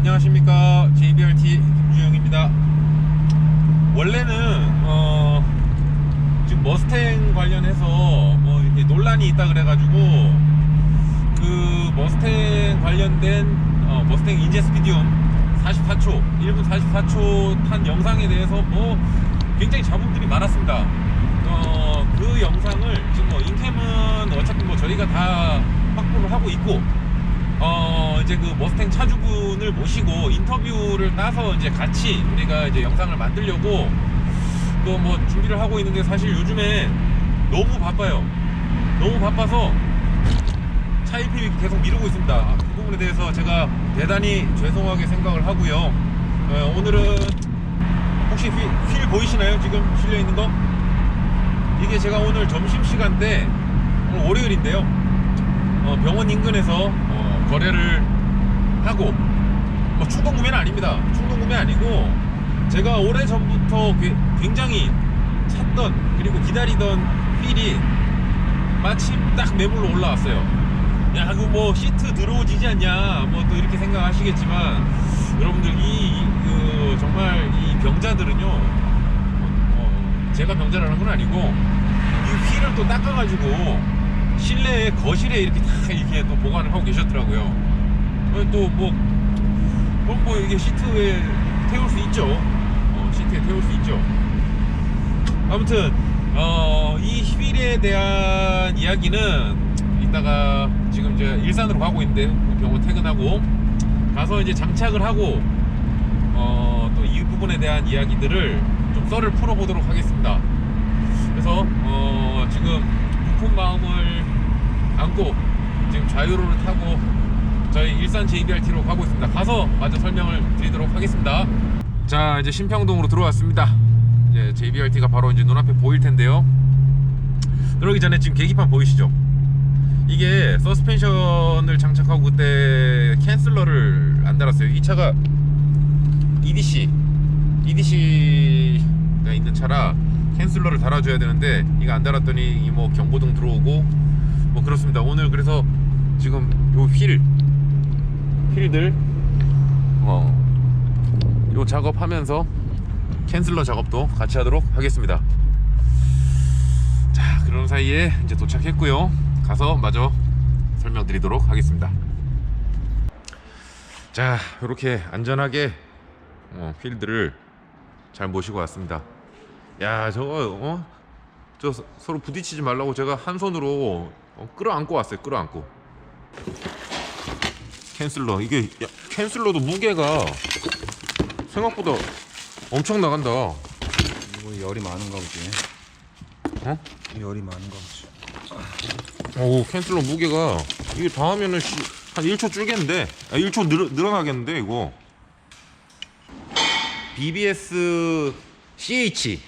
안녕하십니까 JBRT 김주영입니다. 원래는 어, 지금 머스탱 관련해서 뭐 이렇게 논란이 있다 그래가지고 그 머스탱 관련된 어, 머스탱 인제 스피디움 44초 1분 44초 탄 영상에 대해서 뭐 굉장히 잡음들이 많았습니다. 어, 그 영상을 지금 뭐 인캠은 어차피 뭐 저희가 다 확보를 하고 있고 어 이제 그 머스탱 차주분을 모시고 인터뷰를 따서 이제 같이 우리가 이제 영상을 만들려고 그뭐 준비를 하고 있는데 사실 요즘에 너무 바빠요. 너무 바빠서 차입이 계속 미루고 있습니다. 아, 그 부분에 대해서 제가 대단히 죄송하게 생각을 하고요. 어, 오늘은 혹시 휠, 휠 보이시나요? 지금 실려 있는 거? 이게 제가 오늘 점심 시간 때 오늘 월요일인데요. 어, 병원 인근에서 어, 거래를 하고 뭐 충동 구매는 아닙니다. 충동 구매 아니고 제가 오래 전부터 굉장히 찾던 그리고 기다리던 휠이 마침 딱 매물로 올라왔어요. 야, 그뭐 시트 들어오지지 않냐, 뭐 또 이렇게 생각하시겠지만 여러분들 이, 이, 그 정말 이 병자들은요, 어, 어, 제가 병자라는 건 아니고 이 휠을 또 닦아가지고 실내에 거실에 이렇게 다 이렇게 또 보관을 하고 계셨더라고요. 또뭐 뭐, 뭐 이게 시트에 태울 수 있죠. 어, 시트에 태울 수 있죠. 아무튼 어, 이 휠에 대한 이야기는 이따가 지금 이제 일산으로 가고 있는데 병원 퇴근하고 가서 이제 장착을 하고 어, 또 이 부분에 대한 이야기들을 좀 썰을 풀어보도록 하겠습니다. 그래서 어, 지금 부푼 마음을 안고 지금 자유로를 타고 저희 일산 JBRT로 가고 있습니다. 가서 마저 설명을 드리도록 하겠습니다. 자, 이제 신평동으로 들어왔습니다. 이제 JBRT가 바로 이제 눈앞에 보일 텐데요. 그러기 전에 지금 계기판 보이시죠? 이게 서스펜션을 장착하고 그때 캔슬러를 안 달았어요. 이 차가 EDC, EDC가 있는 차라 캔슬러를 달아줘야 되는데 이거 안 달았더니 이뭐 경고등 들어오고 뭐 그렇습니다. 오늘 그래서 지금 요 휠, 휠들 어, 요 작업하면서 캔슬러 작업도 같이 하도록 하겠습니다. 자, 그런 사이에 이제 도착했고요. 가서 마저 설명드리도록 하겠습니다. 자, 이렇게 안전하게 어, 휠들을 잘 모시고 왔습니다. 야, 저거 어? 저 서- 서로 부딪히지 말라고 제가 한 손으로 어, 끌어안고 왔어요. 끌어안고. 캔슬러 이게 야, 캔슬러도 무게가 생각보다 엄청 나간다. 뭐 열이 많은가 보지. 어? 열이 많은가 보지. 오 캔슬러 무게가 이게 다 하면은 씨, 한 1초 줄겠는데 아, 1초 늘, 늘어나겠는데 이거 BBS CH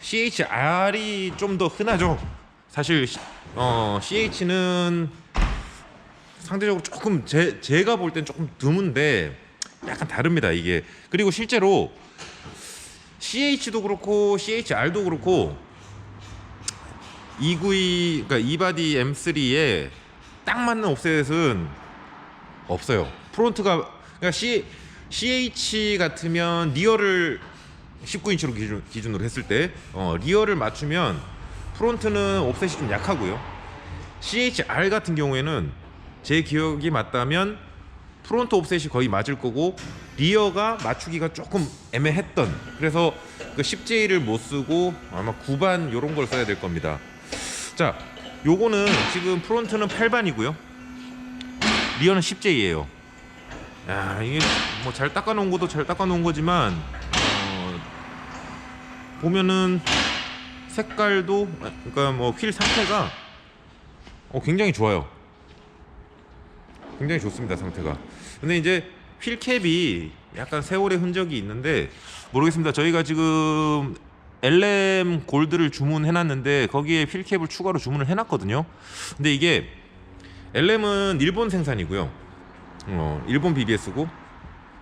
CHR이 좀 더 흔하죠 사실 어, CH는 상대적으로 조금 제, 제가 볼 땐 조금 드문데 약간 다릅니다 이게 그리고 실제로 CH도 그렇고 CHR도 그렇고 292 그러니까 이바디 M3에 딱 맞는 옵셋은 없어요. 프론트가 그러니까 C CH 같으면 리어를 19인치로 기준, 기준으로 했을 때 어, 리어를 맞추면 프론트는 옵셋이 좀 약하고요. CHR 같은 경우에는 제 기억이 맞다면 프론트 옵셋이 거의 맞을 거고 리어가 맞추기가 조금 애매했던 그래서 그 10J를 못 쓰고 아마 9반 요런 걸 써야 될 겁니다. 자, 요거는 지금 프론트는 8반이고요. 리어는 10J예요. 야, 이게 뭐 잘 닦아 놓은 것도 잘 닦아 놓은 거지만 어, 보면은 색깔도 그러니까 뭐 휠 상태가 어, 굉장히 좋아요. 굉장히 좋습니다 상태가. 근데 이제 휠 캡이 약간 세월의 흔적이 있는데 모르겠습니다. 저희가 지금 LM 골드를 주문해놨는데 거기에 휠 캡을 추가로 주문을 해놨거든요. 근데 이게 LM은 일본 생산이고요. 어, 일본 BBS고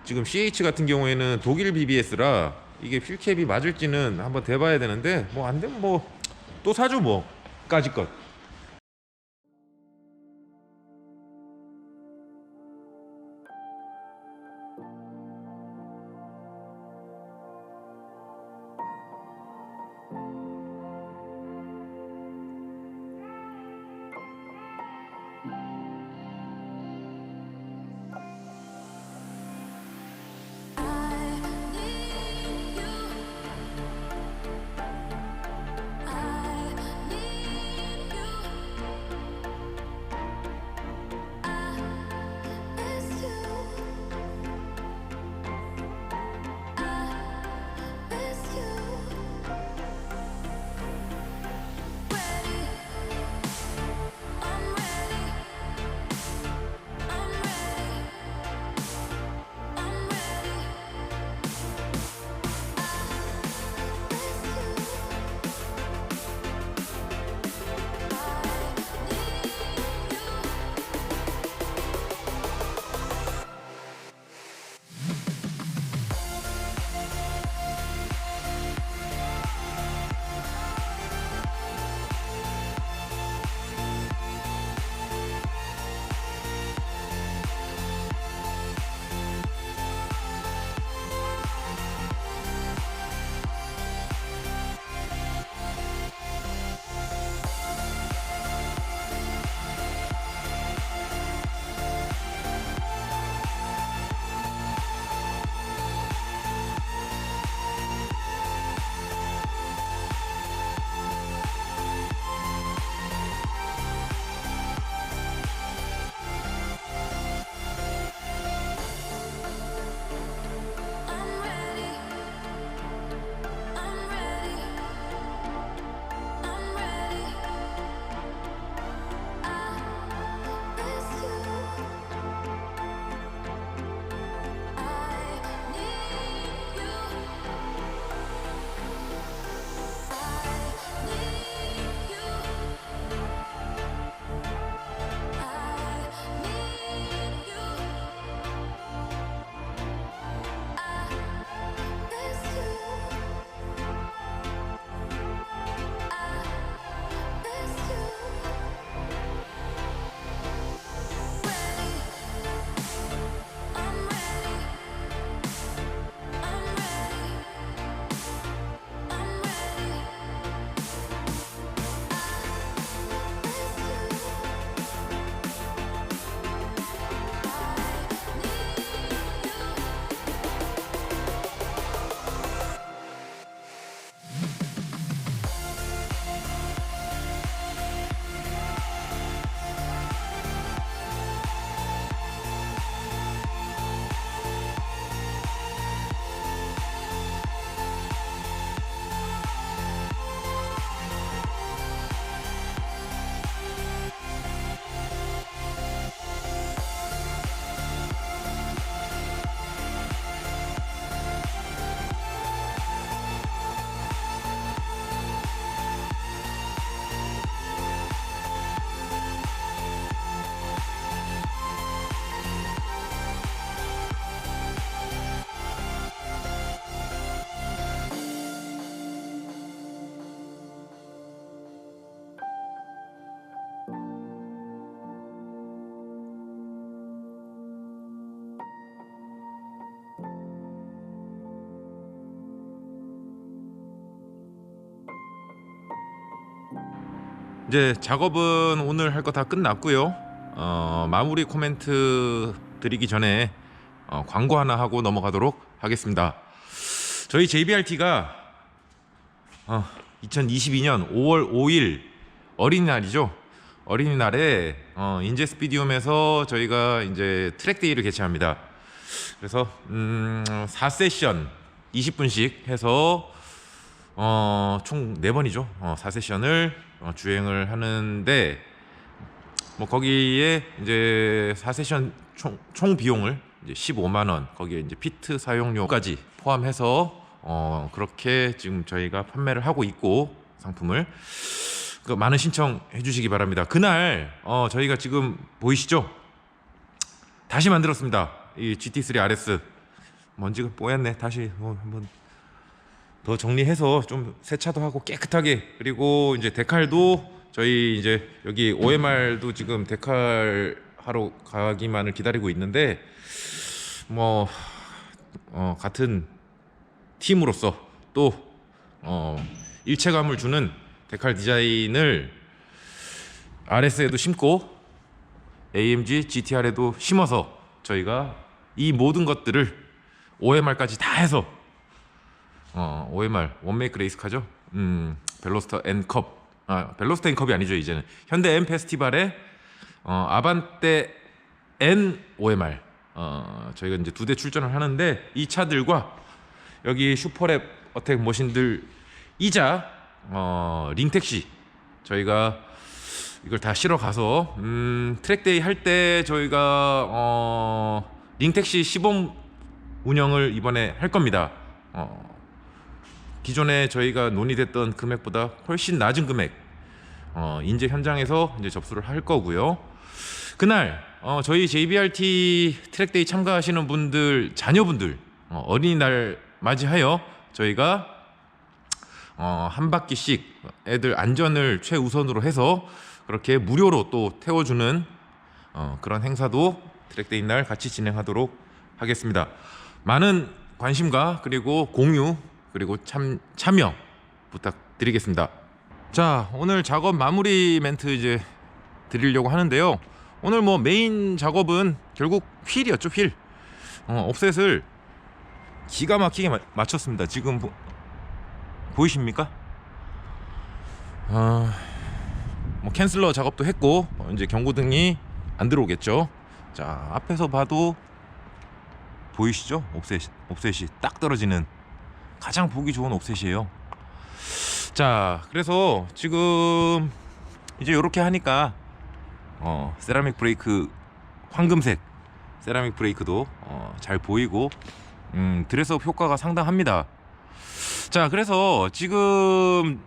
지금 CH 같은 경우에는 독일 BBS라 이게 휠 캡이 맞을지는 한번 대봐야 되는데 뭐 안 되면 뭐 또 사죠 뭐까지 것. 이제 작업은 오늘 할 거 다 끝났고요. 어, 마무리 코멘트 드리기 전에 어, 광고 하나 하고 넘어가도록 하겠습니다. 저희 JBRT가 어, 2022년 5월 5일 어린이날이죠. 어린이날에 어, 인제 스피디움에서 저희가 이제 트랙데이를 개최합니다. 그래서 음, 4세션 20분씩 해서 어, 총 4번이죠. 어, 4세션을 어, 주행을 하는데 뭐 거기에 이제 4세션 총, 총 비용을 이제 15만 원 거기에 이제 피트 사용료까지 포함해서 어, 그렇게 지금 저희가 판매를 하고 있고 상품을 그 많은 신청해 주시기 바랍니다. 그날 어, 저희가 지금 보이시죠? 다시 만들었습니다. 이 GT3 RS 먼지가 뽀얗네. 다시 뭐 한번 더 정리해서 좀 세차도 하고 깨끗하게. 그리고 이제 데칼도 저희 이제 여기 OMR도 지금 데칼 하러 가기만을 기다리고 있는데 뭐 어, 같은 팀으로서 또 어, 일체감을 주는 데칼 디자인을 RS에도 심고 AMG GTR에도 심어서 저희가 이 모든 것들을 OMR까지 다 해서 어, OMR 원메이크 레이스카죠. 음, 벨로스터 N컵. 아, 벨로스터 N컵이 아니죠, 이제는. 현대 M 페스티벌에 어, 아반떼 N OMR. 어, 저희가 이제 두 대 출전을 하는데 이 차들과 여기 슈퍼랩 어택 머신들 이자 어, 링택시 저희가 이걸 다 실어 가서 음, 트랙데이 할 때 저희가 어, 링택시 시범 운영을 이번에 할 겁니다. 어, 기존에 저희가 논의됐던 금액보다 훨씬 낮은 금액 어, 인제 현장에서 이제 접수를 할 거고요. 그날 어, 저희 JBRT 트랙데이 참가하시는 분들 자녀분들 어, 어린이날 맞이하여 저희가 어, 한 바퀴씩 애들 안전을 최우선으로 해서 그렇게 무료로 또 태워주는 어, 그런 행사도 트랙데이 날 같이 진행하도록 하겠습니다. 많은 관심과 그리고 공유 그리고 참 참여 부탁드리겠습니다. 자 오늘 작업 마무리 멘트 이제 드리려고 하는데요. 오늘 뭐 메인 작업은 결국 휠이었죠 휠. 어, 옵셋을 기가 막히게 마- 맞췄습니다. 지금 보, 보이십니까? 아, 뭐 캔슬러 작업도 했고 어, 이제 경고등이 안 들어오겠죠. 자 앞에서 봐도 보이시죠? 옵셋 옵셋이 딱 떨어지는 가장 보기 좋은 옵셋이에요. 자 그래서 지금 이제 이렇게 하니까 어, 세라믹 브레이크 황금색 세라믹 브레이크도 어, 잘 보이고 음, 드레스업 효과가 상당합니다. 자 그래서 지금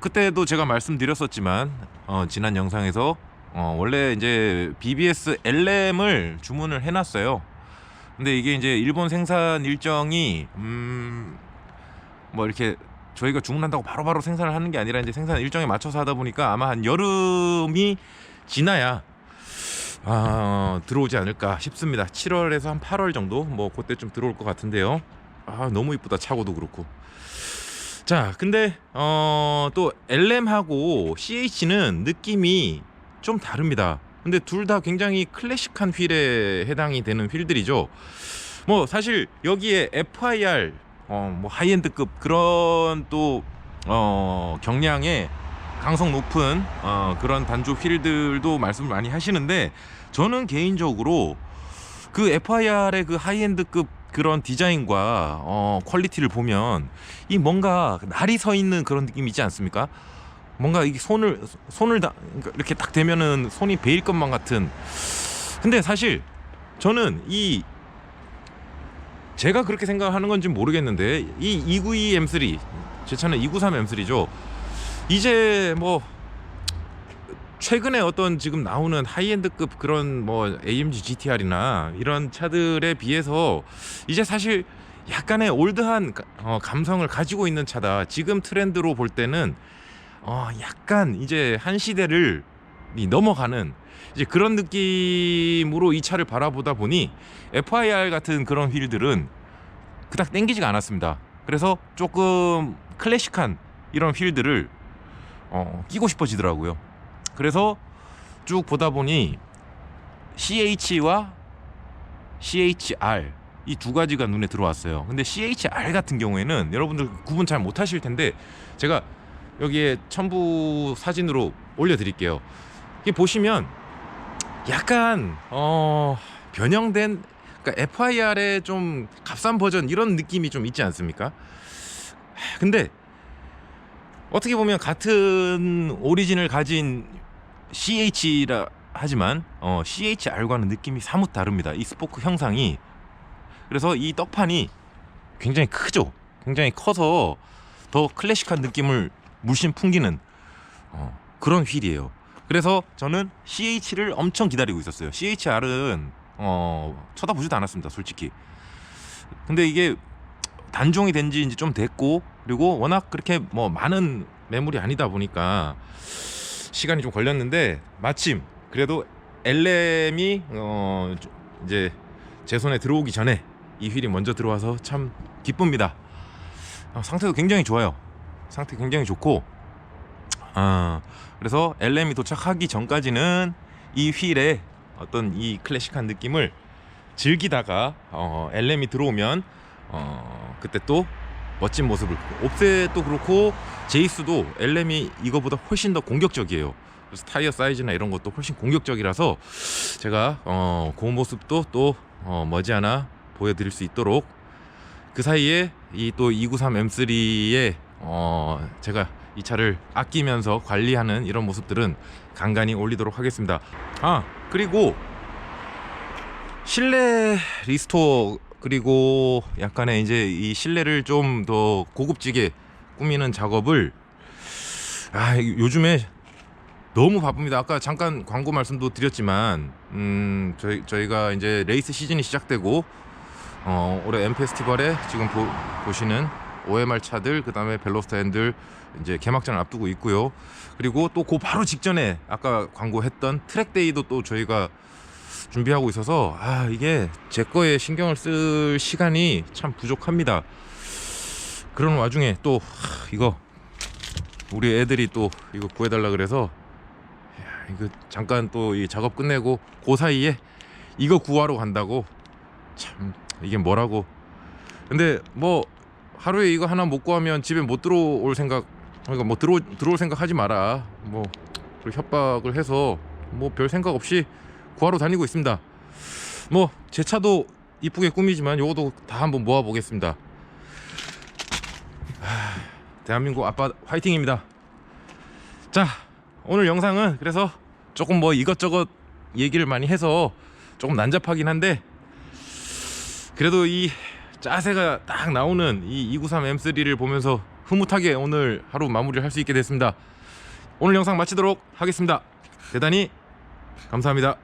그때도 제가 말씀드렸었지만 어, 지난 영상에서 어, 원래 이제 BBS LM을 주문을 해놨어요. 근데 이게 이제 일본 생산 일정이 음, 뭐 이렇게 저희가 주문한다고 바로바로 생산을 하는 게 아니라 이제 생산 일정에 맞춰서 하다 보니까 아마 한 여름이 지나야 아, 들어오지 않을까 싶습니다. 7월에서 한 8월 정도 뭐 그때쯤 들어올 것 같은데요. 아 너무 이쁘다 차고도 그렇고. 자 근데 어, 또 LM하고 CH는 느낌이 좀 다릅니다. 근데 둘 다 굉장히 클래식한 휠에 해당이 되는 휠들이죠. 뭐 사실 여기에 FIR 어, 뭐 하이엔드급 그런 또 어, 경량의 강성 높은 어, 그런 단조 휠들도 말씀을 많이 하시는데 저는 개인적으로 그 FIR의 그 하이엔드급 그런 디자인과 어, 퀄리티를 보면 이 뭔가 날이 서 있는 그런 느낌이 있지 않습니까? 뭔가 이게 손을 손을 다 그러니까 이렇게 딱 대면은 손이 베일 것만 같은. 근데 사실 저는 이 제가 그렇게 생각하는 건지 모르겠는데 이 292 M3 제 차는 293 M3죠. 이제 뭐 최근에 어떤 지금 나오는 하이엔드급 그런 뭐 AMG GTR이나 이런 차들에 비해서 이제 사실 약간의 올드한 가- 어, 감성을 가지고 있는 차다. 지금 트렌드로 볼 때는 어, 약간 이제 한 시대를 이 넘어가는 이제 그런 느낌으로 이 차를 바라보다 보니 FIR 같은 그런 휠들은 그닥 땡기지가 않았습니다. 그래서 조금 클래식한 이런 휠들을 어, 끼고 싶어지더라고요. 그래서 쭉 보다 보니 CH와 CHR 이 두 가지가 눈에 들어왔어요. 근데 CHR 같은 경우에는 여러분들 구분 잘 못하실 텐데 제가 여기에 첨부 사진으로 올려드릴게요. 이게 보시면 약간 어 변형된 그러니까 FIR의 좀 값싼 버전 이런 느낌이 좀 있지 않습니까? 근데 어떻게 보면 같은 오리진을 가진 CH라 하지만 어, CHR과는 느낌이 사뭇 다릅니다. 이 스포크 형상이 그래서 이 떡판이 굉장히 크죠. 굉장히 커서 더 클래식한 느낌을 물씬 풍기는 어, 그런 휠이에요. 그래서 저는 CH를 엄청 기다리고 있었어요. CHR은 어, 쳐다보지도 않았습니다, 솔직히. 근데 이게 단종이 된 지 이제 좀 됐고 그리고 워낙 그렇게 뭐 많은 매물이 아니다 보니까 시간이 좀 걸렸는데 마침 그래도 LM이 어 이제 제 손에 들어오기 전에 이 휠이 먼저 들어와서 참 기쁩니다. 어, 상태도 굉장히 좋아요. 상태 굉장히 좋고 아 그래서 LM이 도착하기 전까지는 이 휠의 어떤 이 클래식한 느낌을 즐기다가 어, LM이 들어오면 어, 그때 또 멋진 모습을 옵셋도 그렇고 제이스도 LM이 이거보다 훨씬 더 공격적이에요. 그래서 타이어 사이즈나 이런 것도 훨씬 공격적이라서 제가 어, 그 모습도 또 어, 머지않아 보여드릴 수 있도록 그 사이에 이 또 293 M3의 어, 제가 이 차를 아끼면서 관리하는 이런 모습들은 간간히 올리도록 하겠습니다. 아 그리고 실내 리스토어 그리고 약간의 이제 이 실내를 좀 더 고급지게 꾸미는 작업을 아 이- 요즘에 너무 바쁩니다. 아까 잠깐 광고 말씀도 드렸지만 음 저희 저희가 이제 레이스 시즌이 시작되고 어 올해 M 페스티벌에 지금 보, 보시는 OMR 차들 그다음에 벨로스타앤들 이제 개막전을 앞두고 있고요. 그리고 또 그 바로 직전에 아까 광고했던 트랙데이도 또 저희가 준비하고 있어서 아 이게 제 거에 신경을 쓸 시간이 참 부족합니다. 그런 와중에 또 하, 이거 우리 애들이 또 이거 구해달라 그래서 야, 이거 잠깐 또 이 작업 끝내고 그 사이에 이거 구하러 간다고 참 이게 뭐라고 근데 뭐 하루에 이거 하나 못 구하면 집에 못 들어올 생각 그러니까 뭐 들어 들어올 생각 하지 마라 뭐 협박을 해서 뭐 별 생각 없이 구하러 다니고 있습니다. 뭐 제 차도 이쁘게 꾸미지만 요것도 다 한번 모아 보겠습니다. 대한민국 아빠 화이팅입니다. 자 오늘 영상은 그래서 조금 뭐 이것저것 얘기를 많이 해서 조금 난잡하긴 한데 그래도 이 짜세가 딱 나오는 이 293 M3를 보면서 흐뭇하게 오늘 하루 마무리를 할 수 있게 됐습니다. 오늘 영상 마치도록 하겠습니다. 대단히 감사합니다.